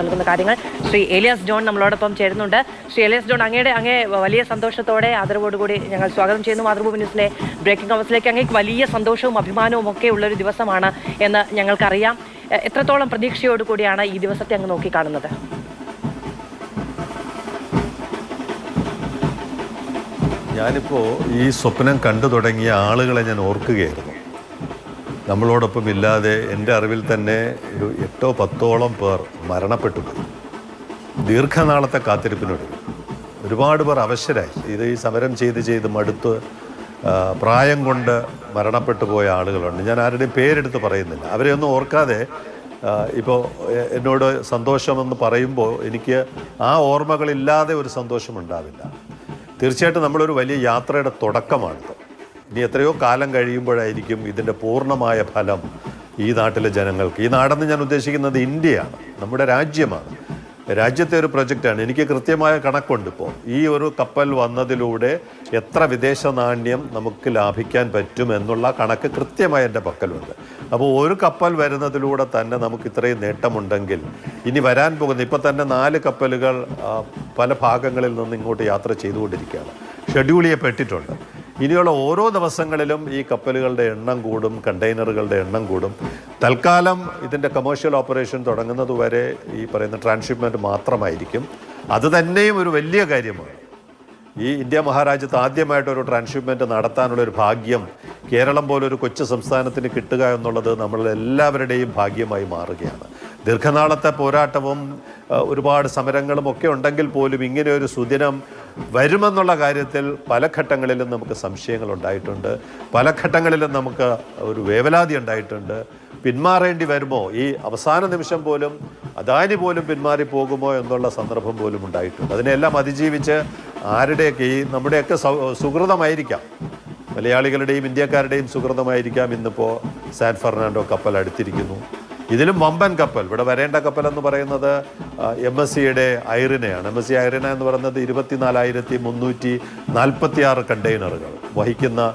നൽകുന്ന കാര്യങ്ങൾ ശ്രീ ഏലിയാസ് ജോൺ നമ്മളോടൊപ്പം ചേരുന്നുണ്ട്. ശ്രീ ഏലിയാസ് ജോൺ അങ്ങയുടെ അങ്ങേ വലിയ സന്തോഷത്തോടെ ആദരവോടുകൂടി ഞങ്ങൾ സ്വാഗതം ചെയ്യുന്നു. മാതൃഭൂമി ന്യൂസിലെ ബ്രേക്കിംഗ് ഹൗസിലേക്ക് അങ്ങേക്ക് വലിയ സന്തോഷവും അഭിമാനവും ഒക്കെ ഉള്ളൊരു ദിവസമാണ് എന്ന് ഞങ്ങൾക്കറിയാം. എത്രത്തോളം പ്രതീക്ഷയോടുകൂടിയാണ് ഈ ദിവസത്തെ അങ്ങ് നോക്കിക്കാണുന്നത്? ഞാനിപ്പോൾ ഈ സ്വപ്നം കണ്ടു തുടങ്ങിയ ആളുകളെ ഞാൻ ഓർക്കുകയായിരുന്നു. നമ്മളോടൊപ്പം ഇല്ലാതെ എന്റെ അറിവിൽ തന്നെ ഒരു എട്ടോ പത്തോളം പേർ മരണപ്പെട്ടു ദീർഘനാളത്തെ കാത്തിരിപ്പിനൊടുവിൽ. ഒരുപാട് പേർ അവശരായി. ഇത് ഈ സമരം ചെയ്ത് ചെയ്ത് മടുത്ത് പ്രായം കൊണ്ട് മരണപ്പെട്ടു പോയ ആളുകളുണ്ട്. ഞാൻ ആരുടെയും പേരെടുത്ത് പറയുന്നില്ല. അവരെ ഒന്നും ഓർക്കാതെ ഇപ്പോൾ എന്നോട് സന്തോഷമെന്ന് പറയുമ്പോൾ എനിക്ക് ആ ഓർമ്മകളില്ലാതെ ഒരു സന്തോഷം ഉണ്ടാവില്ല തീർച്ചയായിട്ടും നമ്മളൊരു വലിയ യാത്രയുടെ തുടക്കമാണിത്. ഇനി എത്രയോ കാലം കഴിയുമ്പോഴായിരിക്കും ഇതിന്റെ പൂർണമായ ഫലം ഈ നാട്ടിലെ ജനങ്ങൾക്ക്. ഈ നാടെന്ന് ഞാൻ ഉദ്ദേശിക്കുന്നത് ഇന്ത്യയാണ് നമ്മുടെ രാജ്യമാണ്. രാജ്യത്തെ ഒരു പ്രൊജക്റ്റാണ്. എനിക്ക് കൃത്യമായ കണക്കുണ്ട് ഇപ്പോൾ ഈ ഒരു കപ്പൽ വന്നതിലൂടെ എത്ര വിദേശ നാണ്യം നമുക്ക് ലാഭിക്കാൻ പറ്റും എന്നുള്ള കണക്ക് കൃത്യമായി എന്റെ പക്കലുണ്ട്. അപ്പോൾ ഒരു കപ്പൽ വരുന്നതിലൂടെ തന്നെ നമുക്ക് ഇത്രയും നേട്ടമുണ്ടെങ്കിൽ ഇനി വരാൻ പോകുന്ന ഇപ്പോൾ തന്നെ നാല് കപ്പലുകൾ പല ഭാഗങ്ങളിൽ നിന്ന് ഇങ്ങോട്ട് യാത്ര ചെയ്തുകൊണ്ടിരിക്കുകയാണ്. ഷെഡ്യൂൾ ചെയ്യപ്പെട്ടിട്ടുണ്ട്. ഇനിയുള്ള ഓരോ ദിവസങ്ങളിലും ഈ കപ്പലുകളുടെ എണ്ണം കൂടും കണ്ടെയ്നറുകളുടെ എണ്ണം കൂടും. തൽക്കാലം ഇതിന്റെ കമേഴ്ഷ്യൽ ഓപ്പറേഷൻ തുടങ്ങുന്നത് വരെ ഈ പറയുന്ന ട്രാൻസ്ഷിപ്മെന്റ് മാത്രമായിരിക്കും. അത് തന്നെയും ഒരു വലിയ കാര്യമാണ്. ഈ ഇന്ത്യ മഹാരാജ്യത്ത് ആദ്യമായിട്ട് ഒരു ട്രാൻസ്ഷിപ്മെന്റ് നടത്താനുള്ള ഒരു ഭാഗ്യം കേരളം പോലൊരു കൊച്ചു സംസ്ഥാനത്തിന് കിട്ടുക എന്നുള്ളത് നമ്മളെല്ലാവരുടെയും ഭാഗ്യമായി മാറുകയാണ്. ദീർഘനാളത്തെ പോരാട്ടവും ഒരുപാട് സമരങ്ങളും ഒക്കെ ഉണ്ടെങ്കിൽ പോലും ഇങ്ങനെ ഒരു സുദിനം വരുമെന്നുള്ള കാര്യത്തിൽ പല ഘട്ടങ്ങളിലും നമുക്ക് സംശയങ്ങൾ ഉണ്ടായിട്ടുണ്ട്. പല ഘട്ടങ്ങളിലും നമുക്ക് ഒരു വേവലാതി ഉണ്ടായിട്ടുണ്ട്. പിന്മാറേണ്ടി വരുമോ? ഈ അവസാന നിമിഷം പോലും അദാനി പോലും പിന്മാറി പോകുമോ എന്നുള്ള സന്ദർഭം പോലും ഉണ്ടായിട്ടുണ്ട്. അതിനെല്ലാം അതിജീവിച്ച് ആരുടെയൊക്കെ ഈ നമ്മുടെയൊക്കെ സുഹൃതമായിരിക്കാം. മലയാളികളുടെയും ഇന്ത്യക്കാരുടെയും സുഹൃതമായിരിക്കാം ഇന്നിപ്പോൾ സാൻ ഫെർണാണ്ടോ കപ്പൽ അടുത്തിരിക്കുന്നു. ഇതിലും വമ്പൻ കപ്പൽ. ഇവിടെ വരേണ്ട കപ്പൽ എന്ന് പറയുന്നത് എം എസ് സിയുടെ ഐറിനയാണ്. എം എസ് സി ഐറിന എന്ന് പറയുന്നത് ഇരുപത്തിനാലായിരത്തി മുന്നൂറ്റി നാൽപ്പത്തി ആറ് കണ്ടെയ്നറുകൾ വഹിക്കുന്ന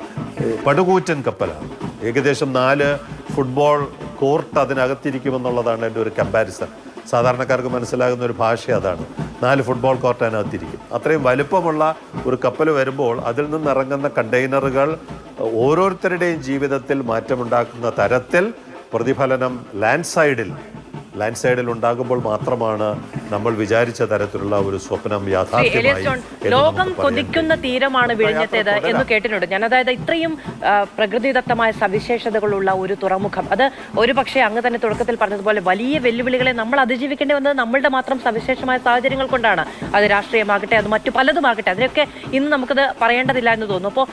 പടുകൂറ്റൻ കപ്പലാണ്. ഏകദേശം നാല് ഫുട്ബോൾ കോർട്ട് അതിനകത്തിരിക്കുമെന്നുള്ളതാണ് എന്റെ ഒരു കമ്പാരിസൺ. സാധാരണക്കാർക്ക് മനസ്സിലാകുന്ന ഒരു ഭാഷ അതാണ്. നാല് ഫുട്ബോൾ കോർട്ട് അതിനകത്തിരിക്കും. അത്രയും വലുപ്പമുള്ള ഒരു കപ്പൽ വരുമ്പോൾ അതിൽ നിന്ന് ഇറങ്ങുന്ന കണ്ടെയ്നറുകൾ ഓരോരുത്തരുടെയും ജീവിതത്തിൽ മാറ്റമുണ്ടാക്കുന്ന തരത്തിൽ പ്രതിഫലനം ലാൻഡ് സൈഡിൽ ലാൻഡ് സൈഡിൽ ഉണ്ടാകുമ്പോൾ മാത്രമാണ് നമ്മൾ വിചാരിച്ച തരത്തിലുള്ള ഒരു സ്വപ്നം യാഥാർത്ഥ്യമായി ലോകം കൊതിക്കുന്ന തീരമാണ് വിഴിഞ്ഞത്തേത് എന്ന് കേട്ടിട്ടുണ്ട്. ഞാൻ അതായത് ഇത്രയും പ്രകൃതിദത്തമായ സവിശേഷതകളുള്ള ഒരു തുറമുഖം. അത് ഒരു പക്ഷേ അങ്ങ് തന്നെ തുടക്കത്തിൽ പറഞ്ഞതുപോലെ വലിയ വെല്ലുവിളികളെ നമ്മൾ അതിജീവിക്കേണ്ടി വന്നത് നമ്മളുടെ മാത്രം സവിശേഷമായ സാഹചര്യങ്ങൾ കൊണ്ടാണ്. അത് രാഷ്ട്രീയമാകട്ടെ അത് മറ്റു പലതുമാകട്ടെ അതിനൊക്കെ ഇന്ന് നമുക്കത് പറയേണ്ടതില്ല എന്ന് തോന്നുന്നു. അപ്പോൾ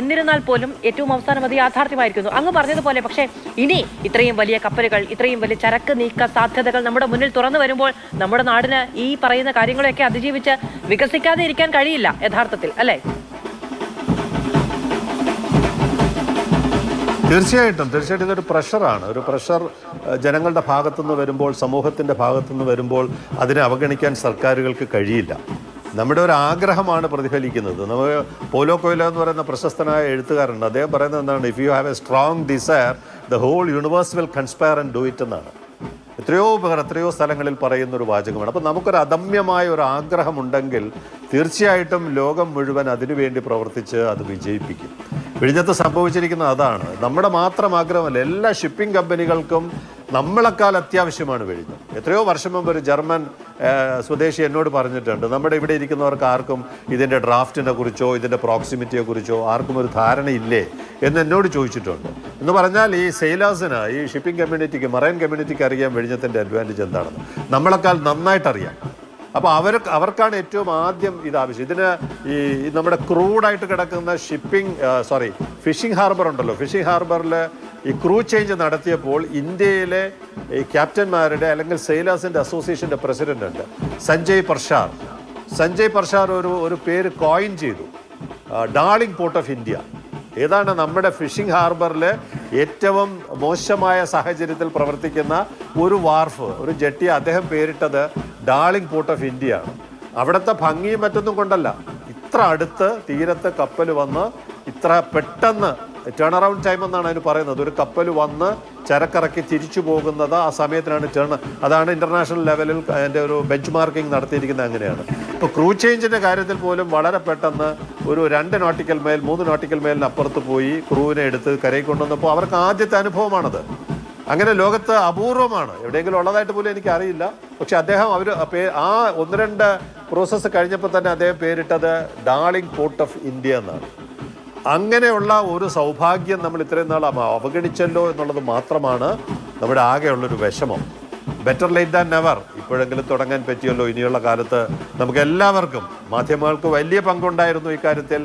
എന്നിരുന്നാൽ പോലും ഏറ്റവും അവസാനം അത് യാഥാർത്ഥ്യമായിരിക്കുന്നു. അങ്ങ് പറഞ്ഞതുപോലെ പക്ഷേ ഇനി ഇത്രയും വലിയ കപ്പലുകൾ ഇത്രയും വലിയ ചരക്ക് നീക്ക സാധ്യതകൾ നമ്മുടെ മുന്നിൽ തുറന്നു വരുമ്പോൾ നമ്മുടെ നാടിന് ഈ പറയുന്ന കാര്യങ്ങളെയൊക്കെ അതിജീവിച്ച് വികസിക്കാതെ ഇരിക്കാൻ കഴിയില്ല യഥാർത്ഥത്തിൽ അല്ലേ? തീർച്ചയായിട്ടും. തീർച്ചയായിട്ടും ഇതൊരു പ്രഷറാണ്. ഒരു പ്രഷർ ജനങ്ങളുടെ ഭാഗത്തുനിന്ന് വരുമ്പോൾ സമൂഹത്തിന്റെ ഭാഗത്തുനിന്ന് വരുമ്പോൾ അതിനെ അവഗണിക്കാൻ സർക്കാരുകൾക്ക് കഴിയില്ല. നമ്മുടെ ഒരു ആഗ്രഹമാണ് പ്രതിഫലിക്കുന്നത്. നമ്മൾ പോലോ കൊയിലോ എന്ന് പറയുന്ന പ്രശസ്തനായ എഴുത്തുകാരുണ്ട്. അദ്ദേഹം പറയുന്നത് എന്താണ് if you have a strong desire the whole universe will conspire and do it എന്നാണ്. എത്രയോ പേർ എത്രയോ സ്ഥലങ്ങളിൽ പറയുന്ന ഒരു വാചകമാണ്. അപ്പം നമുക്കൊരു അദമ്യമായ ഒരു ആഗ്രഹമുണ്ടെങ്കിൽ തീർച്ചയായിട്ടും ലോകം മുഴുവൻ അതിനുവേണ്ടി പ്രവർത്തിച്ച് അത് വിജയിപ്പിക്കും. വിഴിഞ്ഞത്ത് സംഭവിച്ചിരിക്കുന്നത് അതാണ്. നമ്മുടെ മാത്രം ആഗ്രഹമല്ല എല്ലാ ഷിപ്പിംഗ് കമ്പനികൾക്കും നമ്മളെക്കാൾ അത്യാവശ്യമാണ് വിഴിഞ്ഞം എത്രയോ വർഷം മുമ്പ് ഒരു ജർമ്മൻ സ്വദേശി എന്നോട് പറഞ്ഞിട്ടുണ്ട് നമ്മുടെ ഇവിടെ ഇരിക്കുന്നവർക്ക് ആർക്കും ഇതിന്റെ ഡ്രാഫ്റ്റിനെ കുറിച്ചോ ഇതിന്റെ പ്രോക്സിമിറ്റിയെ കുറിച്ചോ ആർക്കും ഒരു ധാരണയില്ലേ? എന്ന് എന്നോട് ചോദിച്ചിട്ടുണ്ട്. എന്ന് പറഞ്ഞാൽ ഈ സെയിലേഴ്സിന് ഈ ഷിപ്പിംഗ് കമ്മ്യൂണിറ്റിക്ക് മറൈൻ കമ്മ്യൂണിറ്റിക്ക് അറിയാൻ വെഴിഞ്ഞത്തിന്റെ അഡ്വാന്റേജ് എന്താണെന്ന്. നമ്മളെക്കാൾ നന്നായിട്ടറിയാം. അപ്പോൾ അവർ അവർക്കാണ് ഏറ്റവും ആദ്യം ഇത് ആവശ്യം. ഇതിന് ഈ നമ്മുടെ ക്രൂഡായിട്ട് കിടക്കുന്ന ഷിപ്പിംഗ് സോറി ഫിഷിംഗ് ഹാർബർ ഉണ്ടല്ലോ. ഫിഷിംഗ് ഹാർബറിൽ ഈ ക്രൂ ചേഞ്ച് നടത്തിയപ്പോൾ ഇന്ത്യയിലെ ഈ ക്യാപ്റ്റന്മാരുടെ അല്ലെങ്കിൽ സെയിലേഴ്സിന്റെ അസോസിയേഷന്റെ പ്രസിഡന്റ് ഉണ്ട് സഞ്ജയ് പർഷാർ. സഞ്ജയ് പർഷാർ ഒരു ഒരു പേര് കോയിൻ ചെയ്തു. ഡാർലിംഗ് പോർട്ട് ഓഫ് ഇന്ത്യ ഏതാണ് നമ്മുടെ ഫിഷിംഗ് ഹാർബറിൽ ഏറ്റവും മോശമായ സാഹചര്യത്തിൽ പ്രവർത്തിക്കുന്ന ഒരു വാർഫ് ഒരു ജെട്ടി അദ്ദേഹം പേരിട്ടത് ഡാർലിംഗ് പോർട്ട് ഓഫ് ഇന്ത്യ ആണ്. അവിടുത്തെ ഭംഗിയും മറ്റൊന്നും കൊണ്ടല്ല. ഇത്ര അടുത്ത് തീരത്ത് കപ്പൽ വന്ന് ഇത്ര പെട്ടെന്ന് ടേൺ അറൗണ്ട് ടൈം എന്നാണ് അതിന് പറയുന്നത്. ഒരു കപ്പൽ വന്ന് ചരക്കിറക്കി തിരിച്ചു പോകുന്നത് ആ സമയത്തിനാണ് ടേൺ അതാണ് ഇന്റർനാഷണൽ ലെവലിൽ അതിന്റെ ഒരു ബെഞ്ച് മാർക്കിംഗ് നടത്തിയിരിക്കുന്നത് അങ്ങനെയാണ്. ഇപ്പോൾ ക്രൂ ചേഞ്ചിന്റെ കാര്യത്തിൽ പോലും വളരെ പെട്ടെന്ന് ഒരു രണ്ട് നോട്ടിക്കൽ മൈൽ മൂന്ന് നോട്ടിക്കൽ മൈലിന് അപ്പുറത്ത് പോയി ക്രൂവിനെ എടുത്ത് കരയിൽ കൊണ്ടുവന്നപ്പോൾ അവർക്ക് ആദ്യത്തെ അനുഭവമാണത്. അങ്ങനെ ലോകത്ത് അപൂർവമാണ്. എവിടെയെങ്കിലും ഉള്ളതായിട്ട് പോലും എനിക്ക് അറിയില്ല. പക്ഷെ അദ്ദേഹം അവർ ആ ഒന്ന് രണ്ട് പ്രോസസ്സ് കഴിഞ്ഞപ്പോൾ തന്നെ അദ്ദേഹം പേരിട്ടത് ഡാർലിംഗ് പോർട്ട് ഓഫ് ഇന്ത്യ എന്നാണ്. അങ്ങനെയുള്ള ഒരു സൗഭാഗ്യം നമ്മൾ ഇത്രയും നാൾ അവഗണിച്ചല്ലോ എന്നുള്ളത് മാത്രമാണ് നമ്മുടെ ആകെയുള്ളൊരു വിഷമം. ബെറ്റർ ലേറ്റ് ദാൻ നെവർ ഇപ്പോഴെങ്കിലും തുടങ്ങാൻ പറ്റിയല്ലോ. ഇനിയുള്ള കാലത്ത് നമുക്ക് എല്ലാവർക്കും മാധ്യമങ്ങൾക്ക് വലിയ പങ്കുണ്ടായിരുന്നു ഇക്കാര്യത്തിൽ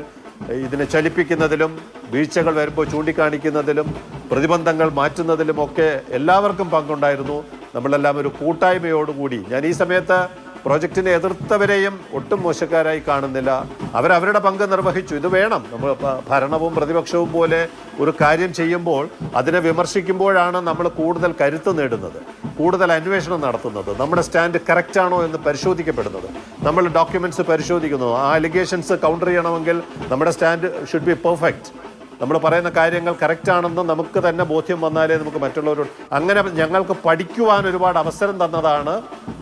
ഇതിനെ ചലിപ്പിക്കുന്നതിലും വീഴ്ചകൾ വരുമ്പോൾ ചൂണ്ടിക്കാണിക്കുന്നതിലും പ്രതിബന്ധങ്ങൾ മാറ്റുന്നതിലും ഒക്കെ എല്ലാവർക്കും പങ്കുണ്ടായിരുന്നു. നമ്മളെല്ലാം ഒരു കൂട്ടായ്മയോടുകൂടി. ഞാൻ ഈ സമയത്ത് പ്രോജക്റ്റിനെ എതിർത്തവരെയും ഒട്ടും മോശക്കാരായി കാണുന്നില്ല. അവരവരുടെ പങ്ക് നിർവഹിച്ചു. ഇത് വേണം. നമ്മൾ ഭരണവും പ്രതിപക്ഷവും പോലെ ഒരു കാര്യം ചെയ്യുമ്പോൾ അതിനെ വിമർശിക്കുമ്പോഴാണ് നമ്മൾ കൂടുതൽ കരുത്ത് നേടുന്നത്. കൂടുതൽ അന്വേഷണം നടത്തുന്നത്. നമ്മുടെ സ്റ്റാൻഡ് കറക്റ്റാണോ എന്ന് പരിശോധിക്കപ്പെടുന്നത്. നമ്മൾ ഡോക്യുമെന്റ്സ് പരിശോധിക്കുന്നു. ആ അലിഗേഷൻസ് കൗണ്ടർ ചെയ്യണമെങ്കിൽ നമ്മുടെ സ്റ്റാൻഡ് ഷുഡ് ബി പെർഫെക്റ്റ് നമ്മൾ പറയുന്ന കാര്യങ്ങൾ കറക്റ്റാണെന്ന് നമുക്ക് തന്നെ ബോധ്യം വന്നാലേ നമുക്ക് മറ്റുള്ളവരോട് അങ്ങനെ ഞങ്ങൾക്ക് പഠിക്കുവാൻ ഒരുപാട് അവസരം തന്നതാണ്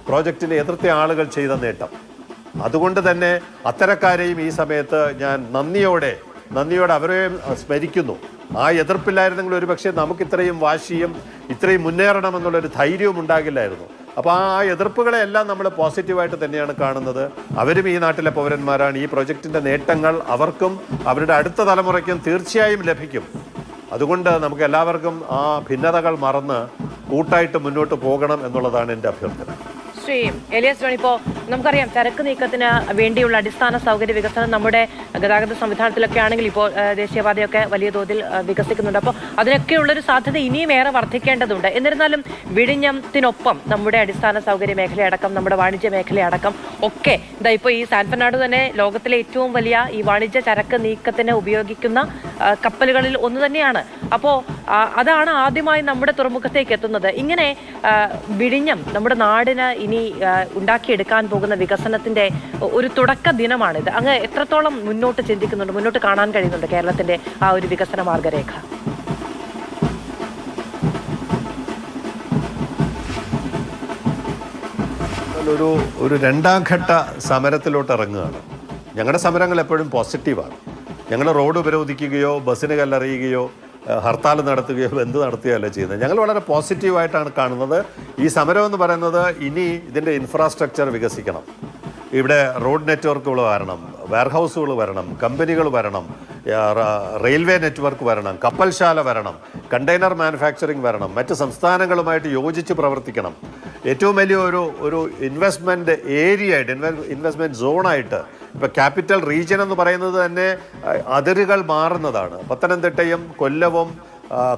പ്രോജക്റ്റിനെ എതിർത്ത ആളുകൾ ചെയ്ത നേട്ടം. അതുകൊണ്ട് തന്നെ അത്തരക്കാരെയും ഈ സമയത്ത് ഞാൻ നന്ദിയോടെ നന്ദിയോടെ അവരെയും സ്മരിക്കുന്നു. ആ എതിർപ്പില്ലായിരുന്നെങ്കിൽ ഒരുപക്ഷെ നമുക്ക് ഇത്രയും വാശിയും ഇത്രയും മുന്നേറണമെന്നുള്ളൊരു ധൈര്യവും ഉണ്ടാകില്ലായിരുന്നു. അപ്പോൾ ആ എതിർപ്പുകളെ എല്ലാം നമ്മൾ പോസിറ്റീവായിട്ട് തന്നെയാണ് കാണുന്നത്. അവരും ഈ നാട്ടിലെ പൗരന്മാരാണ്. ഈ പ്രൊജക്റ്റിന്റെ നേട്ടങ്ങൾ അവർക്കും അവരുടെ അടുത്ത തലമുറയ്ക്കും തീർച്ചയായും ലഭിക്കും. അതുകൊണ്ട് നമുക്ക് എല്ലാവർക്കും ആ ഭിന്നതകൾ മറന്ന് കൂട്ടായിട്ട് മുന്നോട്ട് പോകണം എന്നുള്ളതാണ് എന്റെ അഭ്യർത്ഥന. ശ്രീ എലിയസ് ജോൺ ഇപ്പോൾ നമുക്കറിയാം ചരക്ക് നീക്കത്തിന് വേണ്ടിയുള്ള അടിസ്ഥാന സൗകര്യ വികസനം നമ്മുടെ ഗതാഗത സംവിധാനത്തിലൊക്കെ ആണെങ്കിൽ ഇപ്പോൾ ദേശീയപാതയൊക്കെ വലിയ തോതിൽ വികസിക്കുന്നുണ്ട്. അപ്പോൾ അതിനൊക്കെയുള്ളൊരു സാധ്യത ഇനിയും ഏറെ വർദ്ധിക്കേണ്ടതുണ്ട്. എന്നിരുന്നാലും വിഴിഞ്ഞത്തിനൊപ്പം നമ്മുടെ അടിസ്ഥാന സൗകര്യ മേഖലയടക്കം നമ്മുടെ വാണിജ്യ മേഖലയടക്കം ഒക്കെ ഇതാ ഇപ്പോൾ ഈ സാൻഫനാട് തന്നെ ലോകത്തിലെ ഏറ്റവും വലിയ ഈ വാണിജ്യ ചരക്ക് നീക്കത്തിന് ഉപയോഗിക്കുന്ന കപ്പലുകളിൽ ഒന്ന് തന്നെയാണ്. അപ്പോൾ അതാണ് ആദ്യമായി നമ്മുടെ തുറമുഖത്തേക്ക് എത്തുന്നത്. ഇങ്ങനെ വിഴിഞ്ഞം നമ്മുടെ നാടിന് ഇനി ആ, ഉണ്ടാക്കിയെടുക്കാൻ പോകുന്ന വികസനത്തിന്റെ ഒരു തുടക്ക ദിനമാണിത്. അങ്ങ് എത്രത്തോളം മുന്നോട്ട് ചിന്തിക്കുന്നുണ്ട് മുന്നോട്ട് കാണാൻ കഴിയുന്നുണ്ട് കേരളത്തിന്റെ ആ ഒരു വികസന മാർഗരേഖ? ഒരു ഒരു രണ്ടാം ഘട്ട സമരത്തിലോട്ട് ഇറങ്ങുകയാണ്. ഞങ്ങളുടെ സമരങ്ങൾ എപ്പോഴും പോസിറ്റീവാണ് ഞങ്ങൾ റോഡ് ഉപരോധിക്കുകയോ ബസ്സിന് കല്ലെറിയുകയോ ഹർത്താൽ നടത്തുകയോ എന്ത് നടത്തുകയല്ല ചെയ്യുന്നത്. ഞങ്ങൾ വളരെ പോസിറ്റീവായിട്ടാണ് കാണുന്നത്. ഈ സമരം എന്ന് പറയുന്നത് ഇനി ഇതിന്റെ ഇൻഫ്രാസ്ട്രക്ചർ വികസിക്കണം. ഇവിടെ റോഡ് നെറ്റ്വർക്കുകൾ വരണം വെയർഹൗസുകൾ വരണം കമ്പനികൾ വരണം റെയിൽവേ നെറ്റ്വർക്ക് വരണം കപ്പൽശാല വരണം കണ്ടെയ്നർ മാനുഫാക്ചറിങ് വരണം മറ്റ് സംസ്ഥാനങ്ങളുമായിട്ട് യോജിച്ച് പ്രവർത്തിക്കണം. ഏറ്റവും വലിയ ഒരു ഒരു ഇൻവെസ്റ്റ്മെന്റ് ഏരിയ ആയിട്ട് ഇൻവെസ്റ്റ്മെന്റ് സോണായിട്ട് ഇപ്പോൾ ക്യാപിറ്റൽ റീജിയൻ എന്ന് പറയുന്നത് തന്നെ അതിരുകൾ മാറുന്നതാണ്. പത്തനംതിട്ടയും കൊല്ലവും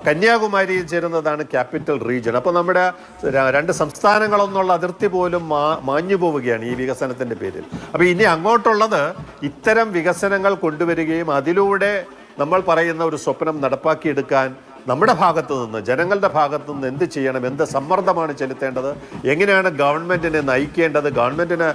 കന്യാകുമാരിയും ചേരുന്നതാണ് ക്യാപിറ്റൽ റീജിയൻ അപ്പോൾ നമ്മുടെ രണ്ട് സംസ്ഥാനങ്ങളൊന്നുള്ള അതിർത്തി പോലും മാ മാഞ്ഞു പോവുകയാണ് ഈ വികസനത്തിന്റെ പേരിൽ. അപ്പോൾ ഇനി അങ്ങോട്ടുള്ളത് ഇത്തരം വികസനങ്ങൾ കൊണ്ടുവരികയും അതിലൂടെ നമ്മൾ പറയുന്ന ഒരു സ്വപ്നം നടപ്പാക്കിയെടുക്കാൻ നമ്മുടെ ഭാഗത്തു നിന്ന് ജനങ്ങളുടെ ഭാഗത്തു നിന്ന് എന്ത് ചെയ്യണം എന്ത് സമ്മർദ്ദമാണ് ചെലുത്തേണ്ടത് എങ്ങനെയാണ് ഗവൺമെന്റിനെ നയിക്കേണ്ടത് ഗവൺമെന്റിന്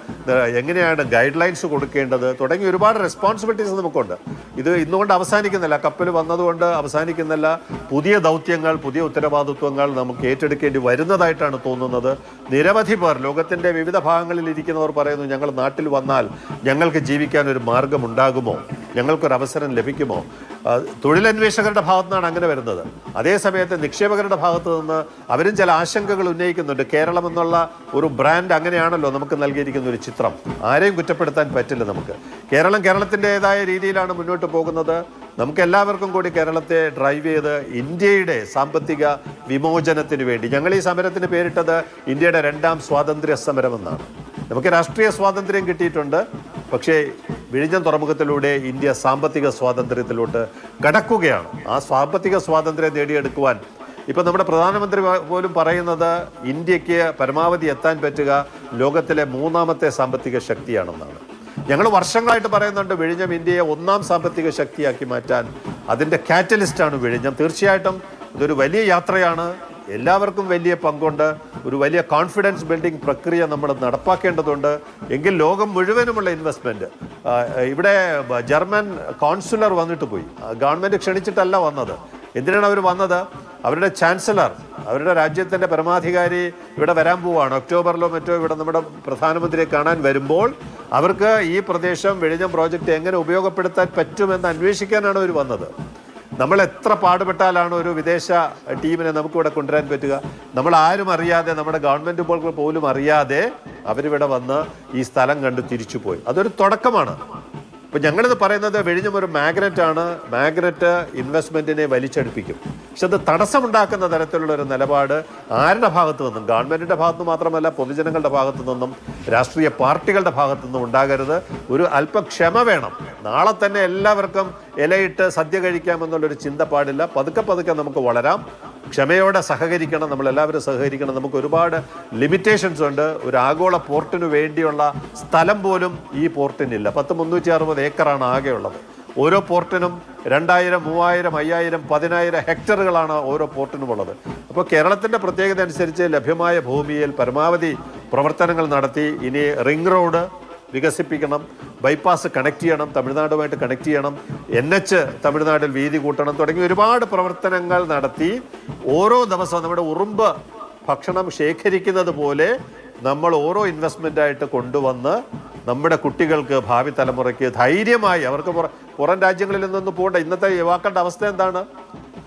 എങ്ങനെയാണ് ഗൈഡ് ലൈൻസ് കൊടുക്കേണ്ടത് തുടങ്ങി ഒരുപാട് റെസ്പോൺസിബിലിറ്റീസ് നമുക്കുണ്ട്. ഇത് ഇന്നുകൊണ്ട് അവസാനിക്കുന്നില്ല. കപ്പൽ വന്നതുകൊണ്ട് അവസാനിക്കുന്നില്ല. പുതിയ ദൗത്യങ്ങൾ പുതിയ ഉത്തരവാദിത്വങ്ങൾ നമുക്ക് ഏറ്റെടുക്കേണ്ടി വരുന്നതായിട്ടാണ് തോന്നുന്നത്. നിരവധി പേർ ലോകത്തിന്റെ വിവിധ ഭാഗങ്ങളിൽ ഇരിക്കുന്നവർ പറയുന്നു ഞങ്ങൾ നാട്ടിൽ വന്നാൽ ഞങ്ങൾക്ക് ജീവിക്കാൻ ഒരു മാർഗമുണ്ടാകുമോ? ഞങ്ങൾക്കൊരു അവസരം ലഭിക്കുമോ തൊഴിലന്വേഷകരുടെ ഭാഗത്തു നിന്നാണ് അങ്ങനെ വരുന്നത്. അതേസമയത്ത് നിക്ഷേപകരുടെ ഭാഗത്തു നിന്ന് അവരും ചില ആശങ്കകൾ ഉന്നയിക്കുന്നുണ്ട്. കേരളം എന്നുള്ള ഒരു ബ്രാൻഡ് അങ്ങനെയാണല്ലോ നമുക്ക് നൽകിയിരിക്കുന്ന ഒരു ചിത്രം. ആരെയും കുറ്റപ്പെടുത്താൻ പറ്റില്ല നമുക്ക്. കേരളം കേരളത്തിന്റെതായ രീതിയിലാണ് മുന്നോട്ട് പോകുന്നത്. നമുക്ക് എല്ലാവർക്കും കൂടി കേരളത്തെ ഡ്രൈവ് ചെയ്ത് ഇന്ത്യയുടെ സാമ്പത്തിക വിമോചനത്തിന് വേണ്ടി. ഞങ്ങൾ ഈ സമരത്തിന് പേരിട്ടത് ഇന്ത്യയുടെ രണ്ടാം സ്വാതന്ത്ര്യ സമരമെന്നാണ്. നമുക്ക് രാഷ്ട്രീയ സ്വാതന്ത്ര്യം കിട്ടിയിട്ടുണ്ട്. പക്ഷേ വിഴിഞ്ഞം തുറമുഖത്തിലൂടെ ഇന്ത്യ സാമ്പത്തിക സ്വാതന്ത്ര്യത്തിലോട്ട് കടക്കുകയാണ്. ആ സാമ്പത്തിക സ്വാതന്ത്ര്യം നേടിയെടുക്കുവാൻ ഇപ്പം നമ്മുടെ പ്രധാനമന്ത്രി പോലും പറയുന്നത് ഇന്ത്യയ്ക്ക് പരമാവധി എത്താൻ പറ്റുക ലോകത്തിലെ മൂന്നാമത്തെ സാമ്പത്തിക ശക്തിയാണെന്നാണ്. ഞങ്ങൾ വർഷങ്ങളായിട്ട് പറയുന്നുണ്ട് വിഴിഞ്ഞം ഇന്ത്യയെ ഒന്നാം സാമ്പത്തിക ശക്തിയാക്കി മാറ്റാൻ. അതിന്റെ കാറ്റലിസ്റ്റാണ് വിഴിഞ്ഞം. തീർച്ചയായിട്ടും ഇതൊരു വലിയ യാത്രയാണ്. എല്ലാവർക്കും വലിയ പങ്കുണ്ട്. ഒരു വലിയ കോൺഫിഡൻസ് ബിൽഡിംഗ് പ്രക്രിയ നമ്മൾ നടപ്പാക്കേണ്ടതുണ്ട്. എങ്കിൽ ലോകം മുഴുവനുമുള്ള ഇൻവെസ്റ്റ്മെന്റ് ഇവിടെ ജർമ്മൻ കോൺസുലർ വന്നിട്ട് പോയി. ഗവൺമെന്റ് ക്ഷണിച്ചിട്ടല്ല വന്നത്. എന്തിനാണ് അവർ വന്നത്? അവരുടെ ചാൻസലർ അവരുടെ രാജ്യത്തിന്റെ പരമാധികാരി ഇവിടെ വരാൻ പോവുകയാണ് ഒക്ടോബറിലോ മറ്റോ ഇവിടെ നമ്മുടെ പ്രധാനമന്ത്രിയെ കാണാൻ വരുമ്പോൾ അവർക്ക് ഈ പ്രദേശം വെളിഞ്ഞം പ്രോജക്റ്റ് എങ്ങനെ ഉപയോഗപ്പെടുത്താൻ പറ്റുമെന്ന് അന്വേഷിക്കാനാണ് അവർ വന്നത്. നമ്മൾ എത്ര പാടുപെട്ടാലാണ് ഒരു വിദേശ ടീമിനെ നമുക്കിവിടെ കൊണ്ടുവരാൻ പറ്റുക? നമ്മൾ ആരും അറിയാതെ നമ്മുടെ ഗവൺമെന്റ് പോലും അറിയാതെ അവരിവിടെ വന്ന് ഈ സ്ഥലം കണ്ട് തിരിച്ചു പോയി അതൊരു തുടക്കമാണ്. ഇപ്പം ഞങ്ങളിത് പറയുന്നത് വെഴിഞ്ഞും ഒരു മാഗ്നറ്റ് ആണ്. മാഗ്നറ്റ് ഇൻവെസ്റ്റ്മെന്റിനെ വലിച്ചടുപ്പിക്കും. പക്ഷെ അത് തടസ്സമുണ്ടാക്കുന്ന തരത്തിലുള്ള ഒരു നിലപാട് ആരുടെ ഭാഗത്തു നിന്നും ഗവൺമെന്റിന്റെ ഭാഗത്തു മാത്രമല്ല പൊതുജനങ്ങളുടെ ഭാഗത്തു നിന്നും രാഷ്ട്രീയ പാർട്ടികളുടെ ഭാഗത്തു നിന്നും ഉണ്ടാകരുത്. ഒരു അല്പ ക്ഷമ വേണം. നാളെ തന്നെ എല്ലാവർക്കും ഇലയിട്ട് സദ്യ കഴിക്കാമെന്നുള്ളൊരു ചിന്ത പാടില്ല പതുക്കെ പതുക്കെ നമുക്ക് വളരാം. ക്ഷമയോടെ സഹകരിക്കണം നമ്മളെല്ലാവരും സഹകരിക്കണം. നമുക്ക് ഒരുപാട് ലിമിറ്റേഷൻസ് ഉണ്ട്. ഒരു ആഗോള പോർട്ടിന് വേണ്ടിയുള്ള സ്ഥലം പോലും ഈ പോർട്ടിനില്ല. പത്ത് മുന്നൂറ്റി അറുപത് ഏക്കറാണ് ആകെയുള്ളത് ഓരോ പോർട്ടിനും രണ്ടായിരം മൂവായിരം അയ്യായിരം പതിനായിരം ഹെക്ടറുകളാണ് ഓരോ പോർട്ടിനും ഉള്ളത്. അപ്പോൾ കേരളത്തിന്റെ പ്രത്യേകത അനുസരിച്ച് ലഭ്യമായ ഭൂമിയിൽ പരമാവധി പ്രവർത്തനങ്ങൾ നടത്തി. ഇനി റിംഗ് റോഡ് വികസിപ്പിക്കണം ബൈപ്പാസ് കണക്ട് ചെയ്യണം തമിഴ്നാടുമായിട്ട് കണക്ട് ചെയ്യണം എൻ എച്ച് തമിഴ്നാട്ടിൽ വീതി കൂട്ടണം തുടങ്ങി ഒരുപാട് പ്രവർത്തനങ്ങൾ നടത്തി. ഓരോ ദിവസവും നമ്മുടെ ഉറുമ്പ് ഭക്ഷണം ശേഖരിക്കുന്നത് പോലെ നമ്മൾ ഓരോ ഇൻവെസ്റ്റ്മെന്റായിട്ട് കൊണ്ടുവന്ന് നമ്മുടെ കുട്ടികൾക്ക് ഭാവി തലമുറയ്ക്ക് ധൈര്യമായി അവർക്ക് പുറ രാജ്യങ്ങളിൽ നിന്നൊന്നും പോകേണ്ട ഇന്നത്തെ യുവാക്കളുടെ അവസ്ഥ എന്താണ്?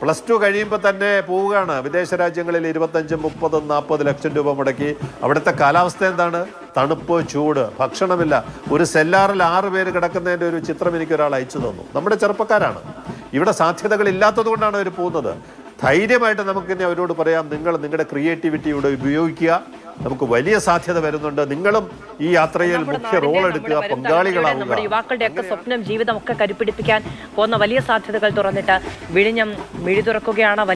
പ്ലസ് ടു കഴിയുമ്പോൾ തന്നെ പോവുകയാണ്. വിദേശ രാജ്യങ്ങളിൽ ഇരുപത്തഞ്ചും മുപ്പതും നാൽപ്പത് ലക്ഷം രൂപ മുടക്കി. അവിടുത്തെ കാലാവസ്ഥ എന്താണ്? തണുപ്പ് ചൂട് ഭക്ഷണമില്ല. ഒരു സെല്ലാറിൽ ആറ് പേര് കിടക്കുന്നതിന്റെ ഒരു ചിത്രം എനിക്ക് ഒരാൾ അയച്ചു തന്നു. നമ്മുടെ ചെറുപ്പക്കാരാണ്. ഇവിടെ സാധ്യതകൾ ഇല്ലാത്തത് കൊണ്ടാണ് അവർ പോകുന്നത്. ധൈര്യമായിട്ട് നമുക്ക് ഇനി അവരോട് പറയാം നിങ്ങൾ നിങ്ങളുടെ ക്രിയേറ്റിവിറ്റി ഇവിടെ ഉപയോഗിക്കുക. നമുക്ക് വലിയ സാധ്യത വരുന്നുണ്ട്. നിങ്ങളും ഈ യാത്രയിൽ മുഖ്യ റോൾ എടുക്കുക പങ്കാളികളാവുക. നമ്മുടെ യുവാക്കളുടെയൊക്കെ സ്വപ്നം ജീവിതമൊക്കെ ഒക്കെ കരുപിടിപ്പിക്കാൻ പോകുന്ന വലിയ സാധ്യതകൾ തുറന്നിട്ട് വിഴിഞ്ഞം മിഴി തുറക്കുകയാണ്.